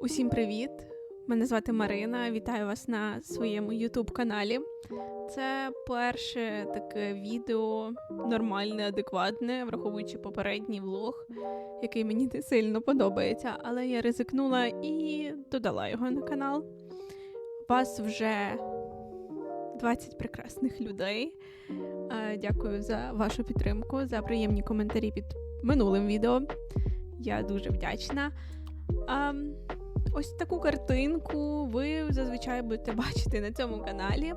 Усім привіт! Мене звати Марина. Вітаю вас на своєму YouTube каналі. Це перше таке відео нормальне, адекватне, враховуючи попередній влог, який мені не сильно подобається, але я ризикнула і додала його на канал. Вас вже 20 прекрасних людей. Е, Дякую за вашу підтримку, за приємні коментарі під минулим відео. Я дуже вдячна. А, ось таку картинку ви зазвичай будете бачити на цьому каналі.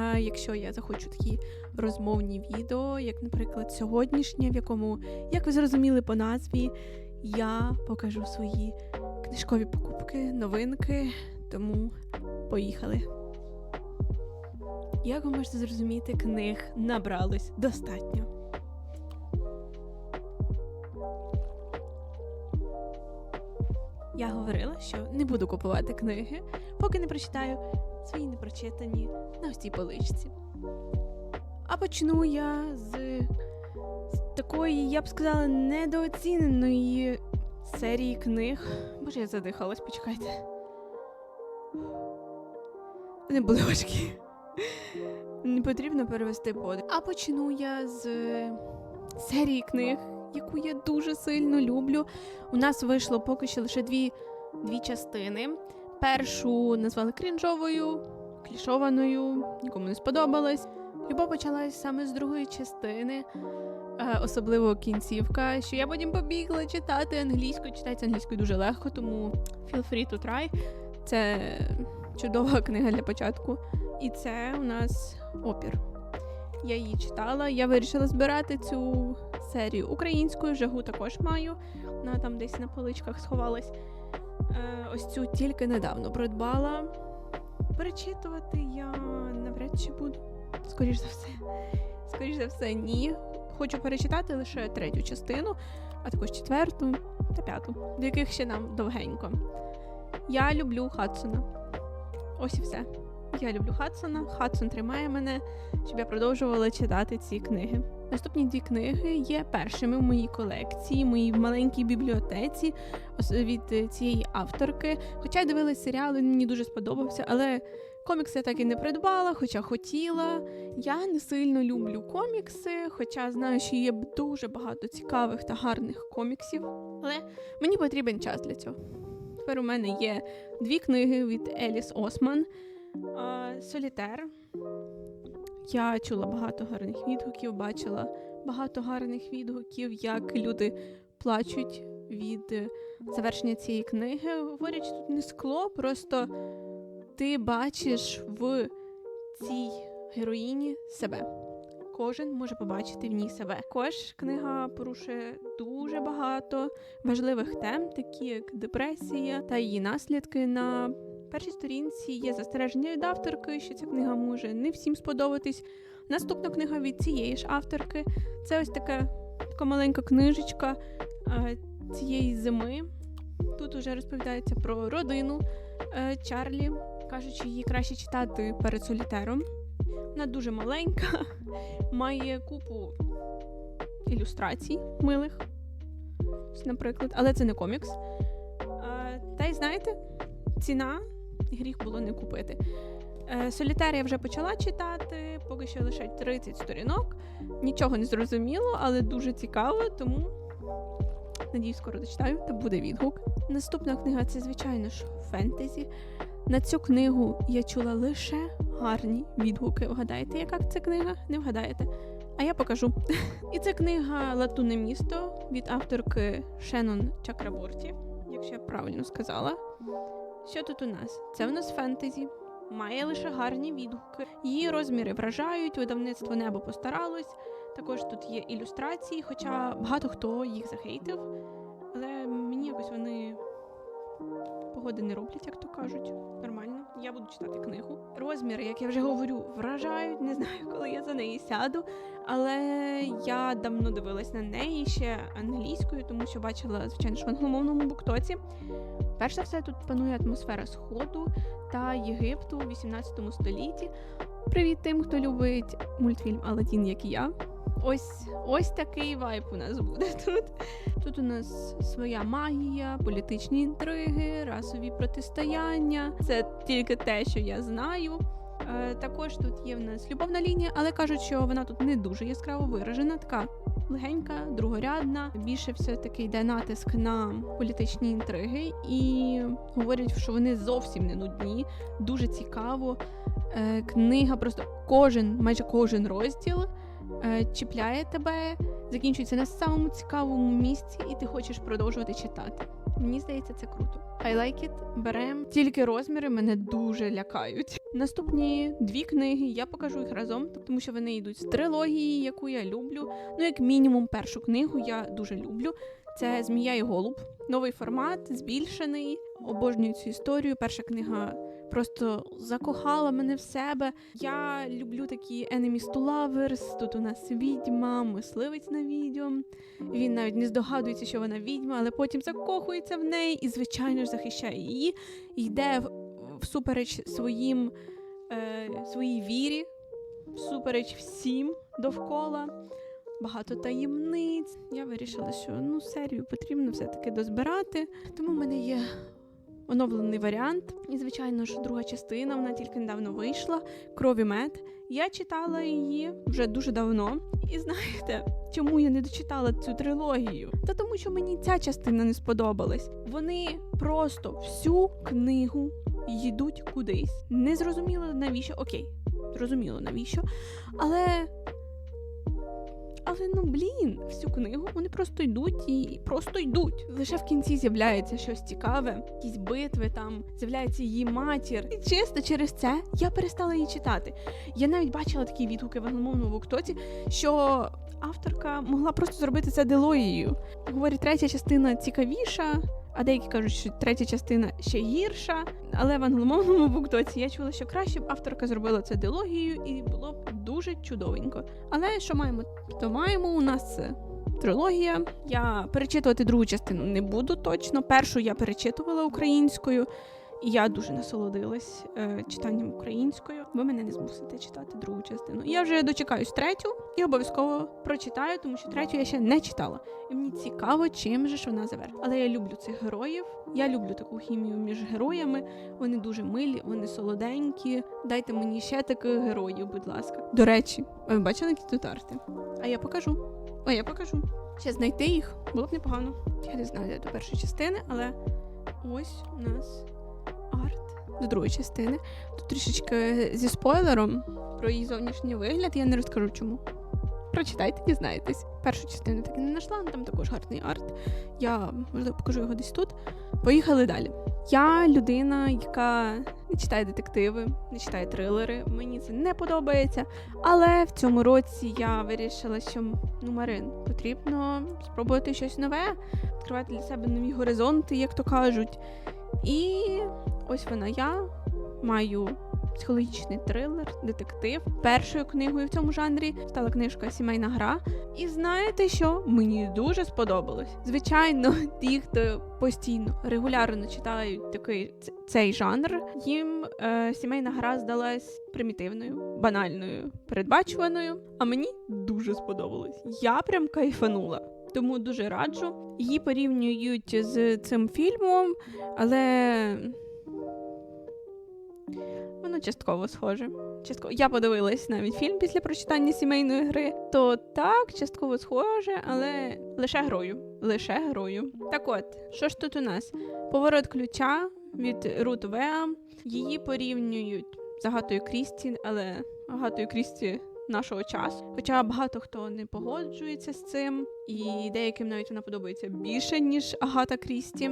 А якщо я захочу такі розмовні відео, як, наприклад, сьогоднішнє, в якому, як ви зрозуміли по назві, я покажу свої книжкові покупки, новинки. Тому поїхали. Як ви можете зрозуміти, книг набралось достатньо. Я говорила, що не буду купувати книги, поки не прочитаю свої непрочитані на ось цій поличці. А почну я з, з такої, я б сказала, недооціненої серії книг. Боже, я задихалась, почекайте. Вони були важкі. Не потрібно перевести подих. А почну я з серії книг, яку я дуже сильно люблю. У нас вийшло поки що лише дві, дві частини. Першу назвали крінжовою, клішованою, нікому не сподобалась. Любов почалась саме з другої частини, е, особливо кінцівка, що я потім побігла читати англійською. Читається англійською дуже легко, тому feel free to try. Це чудова книга для початку. І це у нас опір. Я її читала. Я вирішила збирати цю серію українською. Жагу також маю. Вона там десь на поличках сховалась. Е, ось цю тільки недавно придбала. Перечитувати я навряд чи буду. Скоріш за все. Скоріш за все, ні. Хочу перечитати лише третю частину, а також четверту та п'яту, до яких ще нам довгенько. Я люблю Хадсона. Ось і все. Я люблю Хадсона. Хадсон тримає мене, щоб я продовжувала читати ці книги. Наступні дві книги є першими в моїй колекції, моїй маленькій бібліотеці від е, цієї авторки. Хоча я дивилась серіал, він мені дуже сподобався, але комікси я так і не придбала, хоча хотіла. Я не сильно люблю комікси, хоча знаю, що є дуже багато цікавих та гарних коміксів. Але мені потрібен час для цього. Тепер у мене є дві книги від Еліс Осман. Солітер. Я чула багато гарних відгуків, бачила багато гарних відгуків, як люди плачуть від е, завершення цієї книги. Говорять, тут не скло, просто ти бачиш в цій героїні себе. Кожен може побачити в ній себе. Також книга порушує дуже багато важливих тем, такі як депресія та її наслідки. На першій сторінці є застереження від авторки, що ця книга може не всім сподобатись. Наступна книга від цієї ж авторки. Це ось така, така маленька книжечка е, цієї зими. Тут вже розповідається про родину е, Чарлі. Кажуть, що її краще читати перед солітером. Вона дуже маленька, має купу ілюстрацій милих, наприклад, але це не комікс. Та й знаєте, ціна гріх було не купити. Е, Солітер я вже почала читати, поки що лише 30 сторінок. Нічого не зрозуміло, але дуже цікаво, тому надіюсь, скоро дочитаю та буде відгук. Наступна книга це, звичайно ж, фентезі. На цю книгу я чула лише гарні відгуки. Вгадаєте, яка це книга? Не вгадаєте? А я покажу. І це книга Латуне місто від авторки Шеннон Чакраборті, якщо я правильно сказала. Що тут у нас? Це в нас фентезі. Має лише гарні відгуки. Її розміри вражають, видавництво небо постаралось. Також тут є ілюстрації, хоча багато хто їх захейтив. Але мені якось вони погоди не роблять, як то кажуть. Нормально. Я буду читати книгу. Розміри, як я вже говорю, вражають. Не знаю, коли я за неї сяду. Але я давно дивилась на неї ще англійською, тому що бачила, звичайно ж, в англомовному буктоці. Перш за все, тут панує атмосфера Сходу та Єгипту у 18 столітті. Привіт тим, хто любить мультфільм Аладдін, як і я. Ось ось такий вайб у нас буде тут. Тут у нас своя магія, політичні інтриги, расові протистояння. Це тільки те, що я знаю. Е, також тут є в нас любовна лінія, але кажуть, що вона тут не дуже яскраво виражена, така легенька, другорядна. Більше все таки йде натиск на політичні інтриги, і говорять, що вони зовсім не нудні, дуже цікаво. Е, книга просто кожен, майже кожен розділ чіпляє тебе, закінчується на самому цікавому місці, і ти хочеш продовжувати читати. Мені здається, це круто. I like it. Берем. Тільки розміри мене дуже лякають. Наступні дві книги я покажу їх разом, тому що вони йдуть з трилогії, яку я люблю. Ну, як мінімум, першу книгу я дуже люблю. Це Змія і Голуб. Новий формат, збільшений. Обожнюю цю історію. Перша книга просто закохала мене в себе. Я люблю такі enemies to lovers. Тут у нас відьма, мисливець на відьом. Він навіть не здогадується, що вона відьма, але потім закохується в неї і, звичайно ж, захищає її. Йде всупереч своїм е, своїй вірі, всупереч всім довкола. Багато таємниць. Я вирішила, що ну серію потрібно все-таки дозбирати. Тому в мене є оновлений варіант. І, звичайно ж, друга частина, вона тільки недавно вийшла. Крові мед. Я читала її вже дуже давно. І знаєте, чому я не дочитала цю трилогію? Та тому, що мені ця частина не сподобалась. Вони просто всю книгу їдуть кудись. Не зрозуміло навіщо. Окей, зрозуміло навіщо. Але. Але ну блін, всю книгу вони просто йдуть і просто йдуть. Лише в кінці з'являється щось цікаве, якісь битви там, з'являється її матір. І чисто через це я перестала її читати. Я навіть бачила такі відгуки в англомовному вуктоці, що авторка могла просто зробити це дилогією. Говорить, третя частина цікавіша. А деякі кажуть, що третя частина ще гірша. Але в англомовному буктоці я чула, що краще б авторка зробила це дилогією, і було б дуже чудовенько. Але що маємо, то маємо. У нас це трилогія. Я перечитувати другу частину не буду точно. Першу я перечитувала українською, і я дуже насолодилась е, читанням українською. Ви мене не змусите читати другу частину. Я вже дочекаюсь третю і обов'язково прочитаю, тому що третю я ще не читала. І мені цікаво, чим же ж вона завершить. Але я люблю цих героїв. Я люблю таку хімію між героями. Вони дуже милі, вони солоденькі. Дайте мені ще таких героїв, будь ласка. До речі, ви бачили які тут арти? А я покажу. А я покажу. Ще знайти їх було б непогано. Я не знаю, де до першої частини, але ось у нас арт до другої частини. Тут трішечки зі спойлером про її зовнішній вигляд. Я не розкажу чому. Прочитайте, дізнаєтесь. Першу частину так і не знайшла, але там також гарний арт. Я можливо покажу його десь тут. Поїхали далі. Я людина, яка не читає детективи, не читає трилери. Мені це не подобається. Але в цьому році я вирішила, що ну, Марин, потрібно спробувати щось нове, відкривати для себе нові горизонти, як то кажуть. І ось вона я маю психологічний трилер, детектив. Першою книгою в цьому жанрі стала книжка Сімейна гра. І знаєте що? Мені дуже сподобалось. Звичайно, ті, хто постійно регулярно читають такий цей жанр, їм е, сімейна гра здалась примітивною, банальною, передбачуваною. А мені дуже сподобалось. Я прям кайфанула. Тому дуже раджу. Її порівнюють з цим фільмом, але воно частково схоже. Частково. Я подивилась навіть фільм після прочитання сімейної гри. То так, частково схоже, але лише грою. Лише грою. Так от, що ж тут у нас? Поворот ключа від Рут Веа. Її порівнюють з Агатою Крісті, але Агатою Крісті нашого часу. Хоча багато хто не погоджується з цим, і деяким навіть вона подобається більше, ніж Агата Крісті.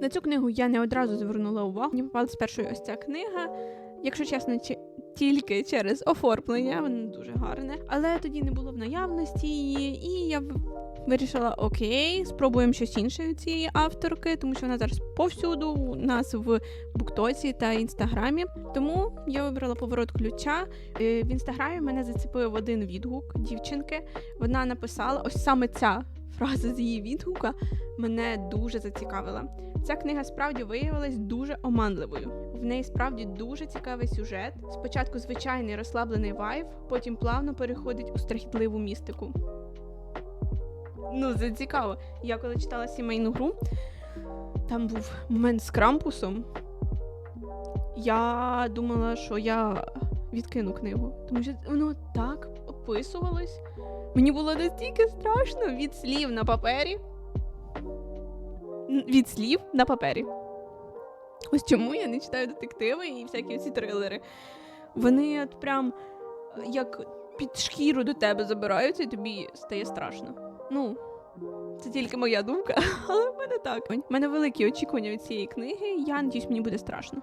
На цю книгу я не одразу звернула увагу. Мені попалась першою ось ця книга. Якщо чесно, чи- тільки через оформлення, воно дуже гарне. Але тоді не було в наявності її, і я вирішила: окей, спробуємо щось інше від цієї авторки, тому що вона зараз повсюду у нас в Буктоці та інстаграмі. Тому я вибрала поворот ключа. Е, В інстаграмі мене зацепив один відгук дівчинки. Вона написала ось саме ця фраза з її відгука мене дуже зацікавила. Ця книга справді виявилась дуже оманливою. В неї справді дуже цікавий сюжет. Спочатку звичайний розслаблений вайб, потім плавно переходить у страхітливу містику. Ну, це цікаво. Я коли читала сімейну гру, там був момент з крампусом. Я думала, що я відкину книгу, тому що воно так описувалось. Мені було настільки страшно від слів на папері. Від слів на папері. Ось чому я не читаю детективи і всякі ці трилери. Вони от прям як під шкіру до тебе забираються, і тобі стає страшно. Ну, це тільки моя думка, але в мене так. У мене великі очікування від цієї книги. Я надіюсь, мені буде страшно.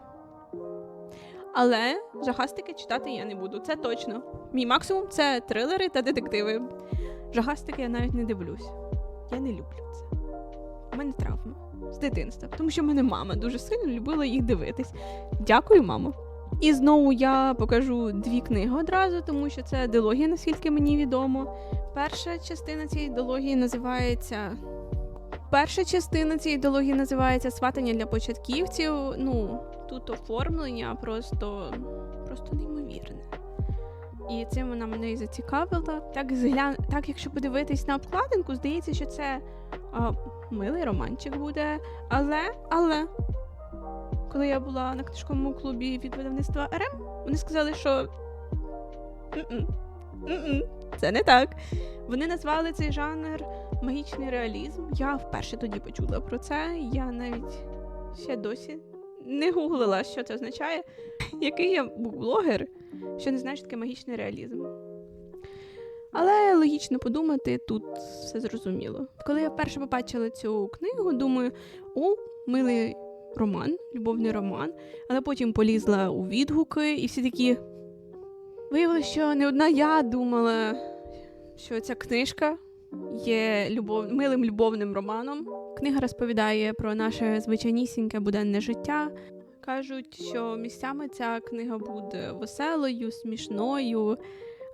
Але жахастики читати я не буду, це точно. Мій максимум це трилери та детективи. Жахастики я навіть не дивлюсь. Я не люблю це. У мене травма з дитинства, тому що в мене мама дуже сильно любила їх дивитись. Дякую, мамо. І знову я покажу дві книги одразу, тому що це дилогія, наскільки мені відомо. Перша частина цієї дилогії називається. Перша частина цієї ідеології називається Сватання для початківців. Ну, тут оформлення просто, просто неймовірне. І цим вона мене і зацікавила. Так, згля... так, якщо подивитись на обкладинку, здається, що це а, милий романчик буде. Але, але, коли я була на книжковому клубі від видавництва РМ, вони сказали, що «М-м, м-м, це не так. Вони назвали цей жанр магічний реалізм. Я вперше тоді почула про це. Я навіть ще досі не гуглила, що це означає. Який я був блогер, що не знає, що таке магічний реалізм. Але логічно подумати, тут все зрозуміло. Коли я вперше побачила цю книгу, думаю, о, милий роман, любовний роман, але потім полізла у відгуки, і всі такі. Виявилося, що не одна я думала, що ця книжка є любов... милим любовним романом. Книга розповідає про наше звичайнісіньке буденне життя. Кажуть, що місцями ця книга буде веселою, смішною,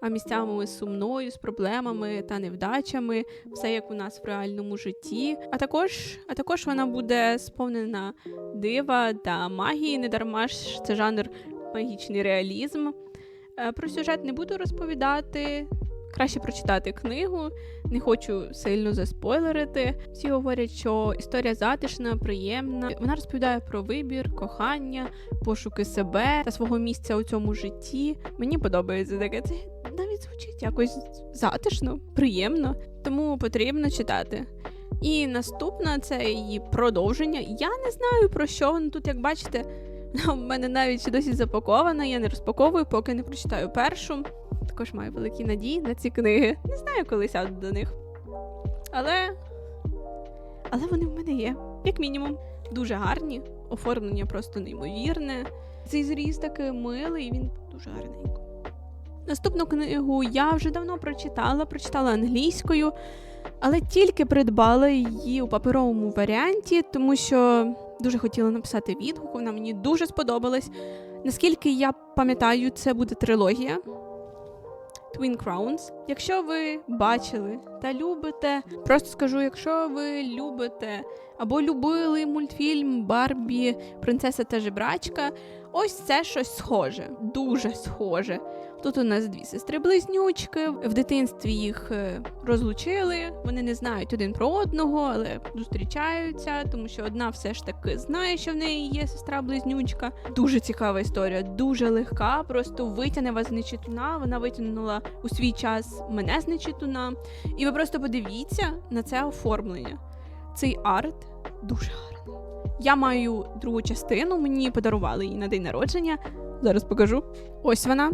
а місцями сумною, з проблемами та невдачами, все як у нас в реальному житті. А також, а також вона буде сповнена дива та магії. Не дарма ж це жанр магічний реалізм. Е, Про сюжет не буду розповідати. Краще прочитати книгу, не хочу сильно заспойлерити. Всі говорять, що історія затишна, приємна. Вона розповідає про вибір, кохання, пошуки себе та свого місця у цьому житті. Мені подобається таке. Це навіть звучить якось затишно, приємно, тому потрібно читати. І наступна це її продовження. Я не знаю про що воно тут, як бачите, в мене навіть ще досі запакована. Я не розпаковую, поки не прочитаю першу. Також маю великі надії на ці книги. Не знаю, коли сяду до них. Але. Але вони в мене є, як мінімум. Дуже гарні, оформлення просто неймовірне. Цей зріз такий милий, він дуже гарненько. Наступну книгу я вже давно прочитала, прочитала англійською, але тільки придбала її у паперовому варіанті, тому що дуже хотіла написати відгук, вона мені дуже сподобалась. Наскільки я пам'ятаю, це буде трилогія. Twin Crowns. Якщо ви бачили та любите, просто скажу, якщо ви любите або любили мультфільм Барбі, Принцеса та жебрачка, ось це щось схоже, дуже схоже. Тут у нас дві сестри-близнючки. В дитинстві їх е, розлучили. Вони не знають один про одного, але зустрічаються, тому що одна все ж таки знає, що в неї є сестра-близнючка. Дуже цікава історія, дуже легка. Просто витягне вас з нечитуна. Вона витягнула у свій час мене з нечитуна. І ви просто подивіться на це оформлення. Цей арт дуже гарний. Я маю другу частину, мені подарували її на день народження. Зараз покажу. Ось вона.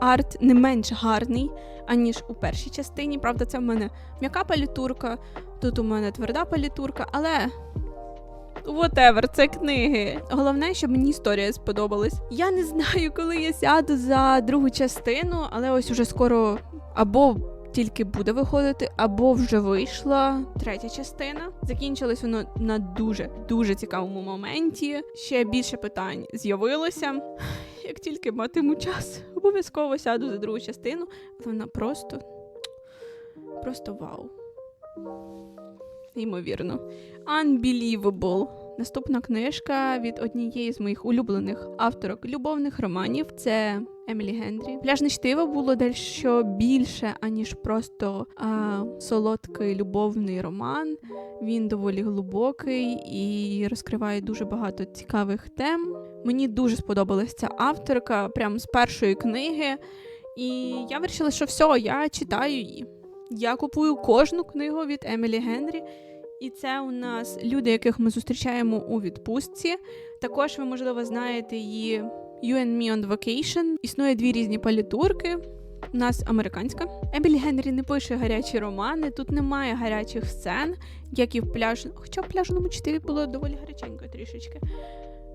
Арт не менш гарний, аніж у першій частині. Правда, це в мене м'яка палітурка, тут у мене тверда палітурка, але. Whatever, це книги. Головне, щоб мені історія сподобалась. Я не знаю, коли я сяду за другу частину, але ось уже скоро або тільки буде виходити, або вже вийшла третя частина. Закінчилось воно на дуже дуже цікавому моменті. Ще більше питань з'явилося. Як тільки матиму час, обов'язково сяду за другу частину. Вона просто, просто вау. Неймовірно. Unbelievable. Наступна книжка від однієї з моїх улюблених авторок любовних романів це Емілі Гендрі. Пляжне чтиво було дещо більше, аніж просто а, солодкий любовний роман. Він доволі глибокий і розкриває дуже багато цікавих тем. Мені дуже сподобалась ця авторка, прямо з першої книги. І я вирішила, що все, я читаю її. Я купую кожну книгу від Емілі Генрі. І це у нас люди, яких ми зустрічаємо у відпустці. Також ви, можливо, знаєте її You and Me on Vacation. Існує дві різні палітурки. У нас американська. ебіль Генрі не пише гарячі романи. Тут немає гарячих сцен, як і в пляж. Хоча в пляжному чтиві було доволі гаряченько трішечки.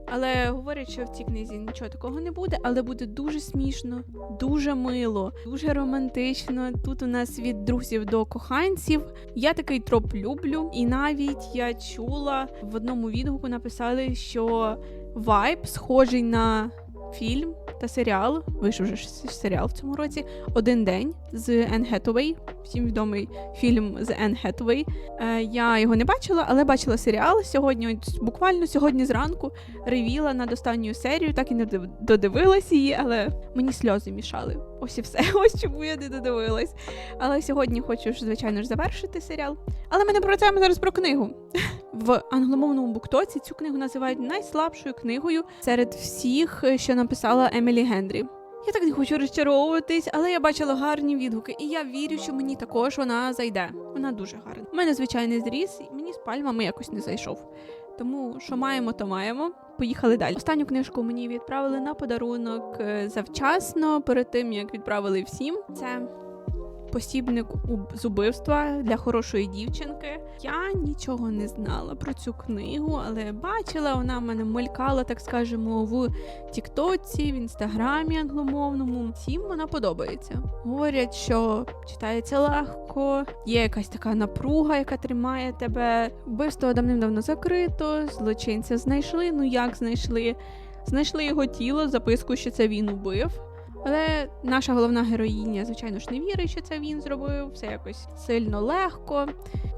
Але говорять, що в цій книзі нічого такого не буде, але буде дуже смішно, дуже мило, дуже романтично. Тут у нас від друзів до коханців. Я такий троп люблю, і навіть я чула в одному відгуку написали, що вайб схожий на фільм та серіал. Вийшов вже серіал в цьому році. Один день з Енн Хетуей. Всім відомий фільм з Енн Хетуей. Е, я його не бачила, але бачила серіал сьогодні. Буквально сьогодні зранку ревіла над останню серію, так і не див- додивилась її, але мені сльози мішали. Ось і все. Ось чому я не додивилась. Але сьогодні хочу ж, звичайно ж, завершити серіал. Але ми не про це ми зараз про книгу. В англомовному буктоці цю книгу називають найслабшою книгою серед всіх, що написала Емілі Гендрі. Я так не хочу розчаровуватись, але я бачила гарні відгуки, і я вірю, що мені також вона зайде. Вона дуже гарна. У мене звичайний зріс, і мені з пальмами якось не зайшов. Тому що маємо, то маємо. Поїхали далі. Останню книжку мені відправили на подарунок е, завчасно, перед тим як відправили всім. Це посібник з убивства для хорошої дівчинки. Я нічого не знала про цю книгу, але бачила, вона в мене мелькала, так скажемо, в Тіктоці, в інстаграмі англомовному. Всім вона подобається. Говорять, що читається легко, є якась така напруга, яка тримає тебе. Вбивство давним-давно закрито, злочинця знайшли. Ну як знайшли? Знайшли його тіло, записку, що це він убив. Але наша головна героїня, звичайно ж, не вірить, що це він зробив, все якось сильно легко.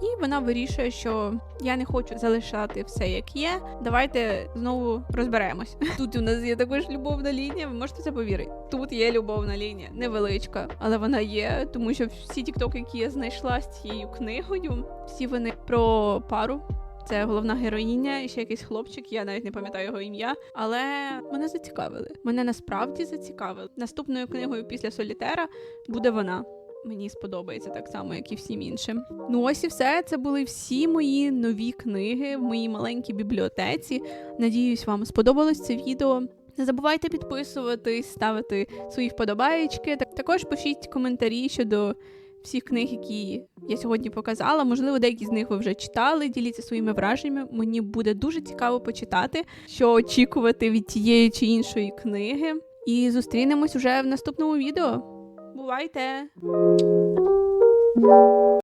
І вона вирішує, що я не хочу залишати все як є. Давайте знову розберемось. Тут у нас є також любовна лінія. Ви можете це повірити? Тут є любовна лінія, невеличка, але вона є, тому що всі тіктоки, які я знайшла з цією книгою, всі вони про пару. Це головна героїня і ще якийсь хлопчик, я навіть не пам'ятаю його ім'я, але мене зацікавили. Мене насправді зацікавили. Наступною книгою після Солітера буде вона. Мені сподобається так само, як і всім іншим. Ну ось і все. Це були всі мої нові книги в моїй маленькій бібліотеці. Надіюсь, вам сподобалось це відео. Не забувайте підписуватись, ставити свої вподобаєчки. Так- Також пишіть коментарі щодо всіх книг, які я сьогодні показала. Можливо, деякі з них ви вже читали. Діліться своїми враженнями. Мені буде дуже цікаво почитати, що очікувати від тієї чи іншої книги. І зустрінемось уже в наступному відео. Бувайте!